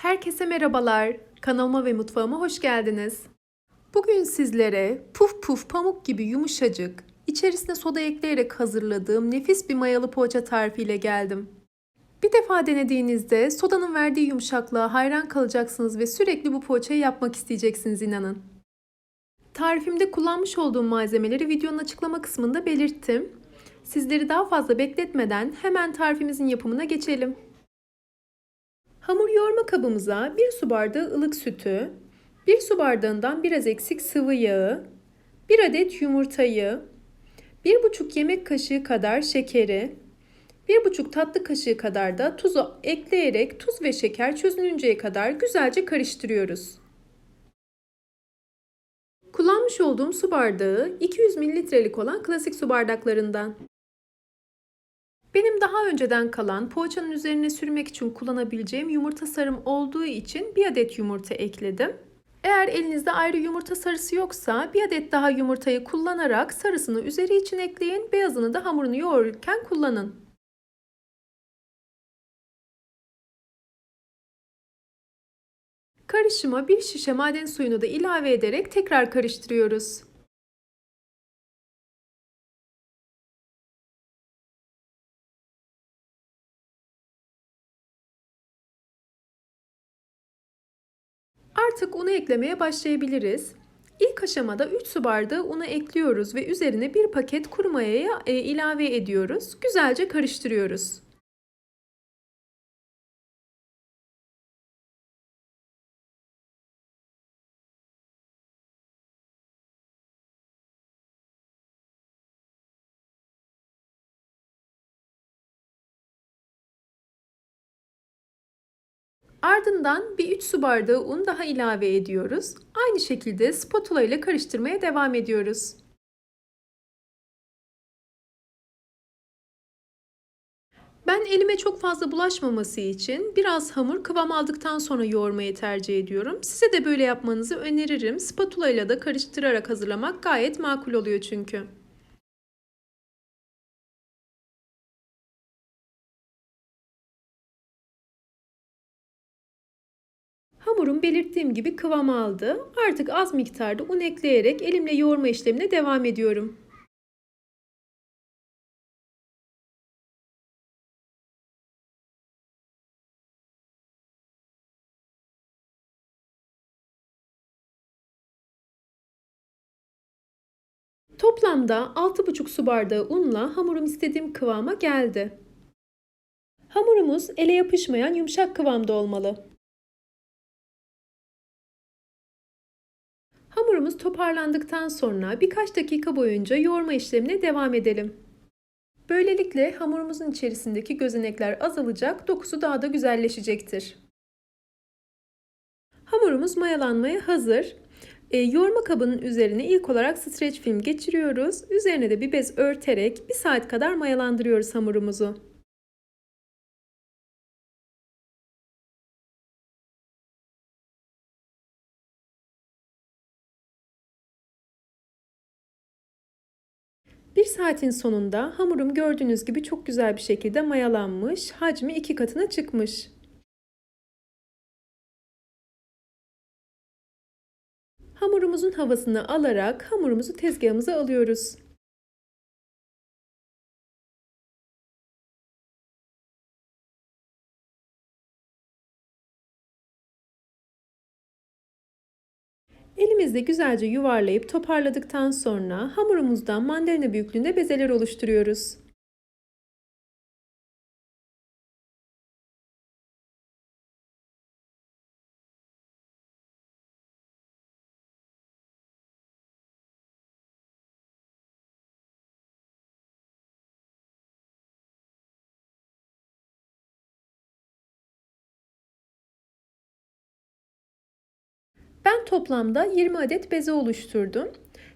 Herkese merhabalar. Kanalıma ve mutfağıma hoş geldiniz. Bugün sizlere puf puf pamuk gibi yumuşacık, içerisine soda ekleyerek hazırladığım nefis bir mayalı poğaça tarifiyle geldim. Bir defa denediğinizde sodanın verdiği yumuşaklığa hayran kalacaksınız ve sürekli bu poğaçayı yapmak isteyeceksiniz inanın. Tarifimde kullanmış olduğum malzemeleri videonun açıklama kısmında belirttim. Sizleri daha fazla bekletmeden hemen tarifimizin yapımına geçelim. Hamur yoğurma kabımıza 1 su bardağı ılık sütü, 1 su bardağından biraz eksik sıvı yağı, 1 adet yumurtayı, 1,5 yemek kaşığı kadar şekeri, 1,5 tatlı kaşığı kadar da tuzu ekleyerek tuz ve şeker çözününceye kadar güzelce karıştırıyoruz. Kullanmış olduğum su bardağı 200 mililitrelik olan klasik su bardaklarından. Benim daha önceden kalan poğaçanın üzerine sürmek için kullanabileceğim yumurta sarım olduğu için bir adet yumurta ekledim. Eğer elinizde ayrı yumurta sarısı yoksa bir adet daha yumurtayı kullanarak sarısını üzeri için ekleyin, beyazını da hamurunu yoğururken kullanın. Karışıma bir şişe maden suyunu da ilave ederek tekrar karıştırıyoruz. Artık unu eklemeye başlayabiliriz. İlk aşamada 3 su bardağı unu ekliyoruz ve üzerine bir paket kuru mayayı e, ilave ediyoruz. Güzelce karıştırıyoruz. Ardından bir 3 su bardağı un daha ilave ediyoruz. Aynı şekilde spatula ile karıştırmaya devam ediyoruz. Ben elime çok fazla bulaşmaması için biraz hamur kıvam aldıktan sonra yoğurmayı tercih ediyorum. Size de böyle yapmanızı öneririm. Spatula ile de karıştırarak hazırlamak gayet makul oluyor çünkü. Hamurum belirttiğim gibi kıvam aldı. Artık az miktarda un ekleyerek elimle yoğurma işlemine devam ediyorum. Toplamda 6,5 su bardağı unla hamurum istediğim kıvama geldi. Hamurumuz ele yapışmayan yumuşak kıvamda olmalı. Hamurumuz toparlandıktan sonra birkaç dakika boyunca yoğurma işlemine devam edelim. Böylelikle hamurumuzun içerisindeki gözenekler azalacak, dokusu daha da güzelleşecektir. Hamurumuz mayalanmaya hazır. E, yoğurma kabının üzerine ilk olarak streç film geçiriyoruz. Üzerine de bir bez örterek bir saat kadar mayalandırıyoruz hamurumuzu. Bir saatin sonunda hamurum gördüğünüz gibi çok güzel bir şekilde mayalanmış, hacmi iki katına çıkmış. Hamurumuzun havasını alarak hamurumuzu tezgahımıza alıyoruz. Elimizde güzelce yuvarlayıp toparladıktan sonra hamurumuzdan mandalina büyüklüğünde bezeler oluşturuyoruz. Ben toplamda 20 adet beze oluşturdum.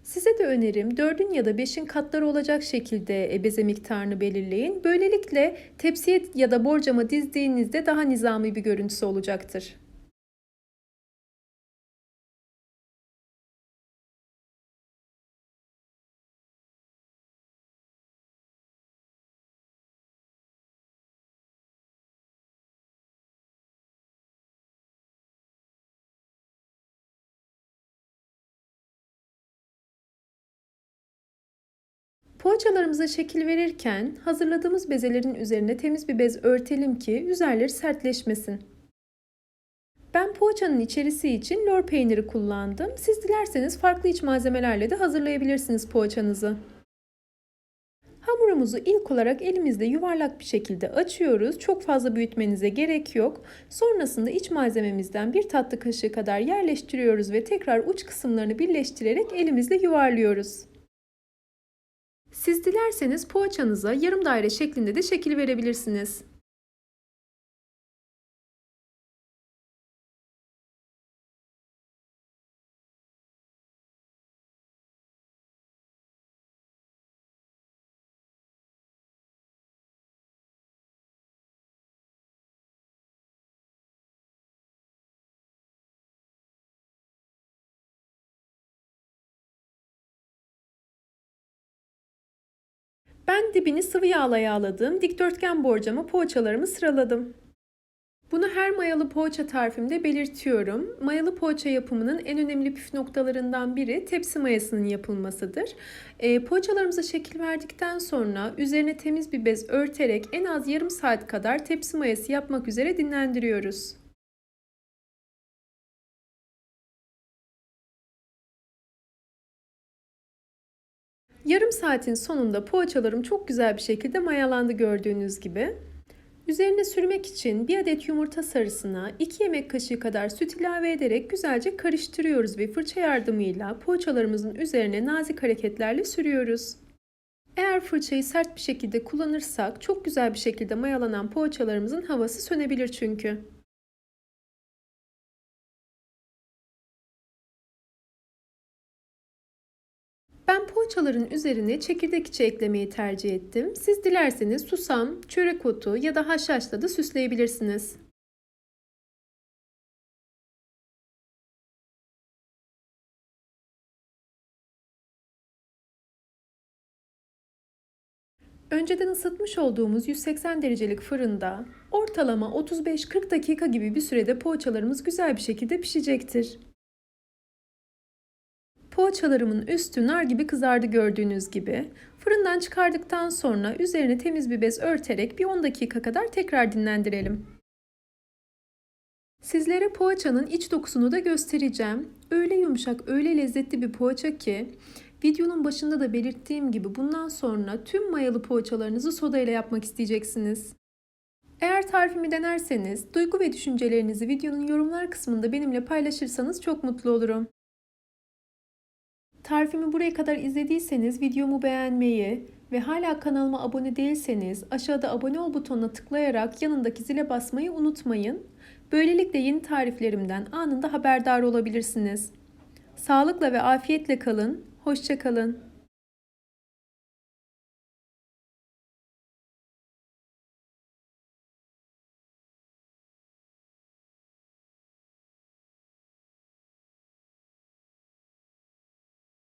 Size de önerim 4'ün ya da 5'in katları olacak şekilde beze miktarını belirleyin. Böylelikle tepsiye ya da borcama dizdiğinizde daha nizami bir görüntüsü olacaktır. Poğaçalarımıza şekil verirken hazırladığımız bezelerin üzerine temiz bir bez örtelim ki üzerleri sertleşmesin. Ben poğaçanın içerisi için lor peyniri kullandım. Siz dilerseniz farklı iç malzemelerle de hazırlayabilirsiniz poğaçanızı. Hamurumuzu ilk olarak elimizle yuvarlak bir şekilde açıyoruz. Çok fazla büyütmenize gerek yok. Sonrasında iç malzememizden bir tatlı kaşığı kadar yerleştiriyoruz ve tekrar uç kısımlarını birleştirerek elimizle yuvarlıyoruz. Siz dilerseniz poğaçanıza yarım daire şeklinde de şekil verebilirsiniz. Ben dibini sıvı yağla yağladığım dikdörtgen borcama poğaçalarımı sıraladım. Bunu her mayalı poğaça tarifimde belirtiyorum. Mayalı poğaça yapımının en önemli püf noktalarından biri tepsi mayasının yapılmasıdır. E, poğaçalarımıza şekil verdikten sonra üzerine temiz bir bez örterek en az yarım saat kadar tepsi mayası yapmak üzere dinlendiriyoruz. Yarım saatin sonunda poğaçalarım çok güzel bir şekilde mayalandı gördüğünüz gibi. Üzerine sürmek için bir adet yumurta sarısına 2 yemek kaşığı kadar süt ilave ederek güzelce karıştırıyoruz ve fırça yardımıyla poğaçalarımızın üzerine nazik hareketlerle sürüyoruz. Eğer fırçayı sert bir şekilde kullanırsak çok güzel bir şekilde mayalanan poğaçalarımızın havası sönebilir çünkü. Poğaçaların üzerine çekirdek içi eklemeyi tercih ettim. Siz dilerseniz susam, çörek otu ya da haşhaşla da süsleyebilirsiniz. Önceden ısıtmış olduğumuz 180 derecelik fırında ortalama 35-40 dakika gibi bir sürede poğaçalarımız güzel bir şekilde pişecektir. Poğaçalarımın üstü nar gibi kızardı gördüğünüz gibi. Fırından çıkardıktan sonra üzerine temiz bir bez örterek bir 10 dakika kadar tekrar dinlendirelim. Sizlere poğaçanın iç dokusunu da göstereceğim. Öyle yumuşak, öyle lezzetli bir poğaça ki videonun başında da belirttiğim gibi bundan sonra tüm mayalı poğaçalarınızı soda ile yapmak isteyeceksiniz. Eğer tarifimi denerseniz duygu ve düşüncelerinizi videonun yorumlar kısmında benimle paylaşırsanız çok mutlu olurum. Tarifimi buraya kadar izlediyseniz videomu beğenmeyi ve hala kanalıma abone değilseniz aşağıda abone ol butonuna tıklayarak yanındaki zile basmayı unutmayın. Böylelikle yeni tariflerimden anında haberdar olabilirsiniz. Sağlıkla ve afiyetle kalın, hoşça kalın.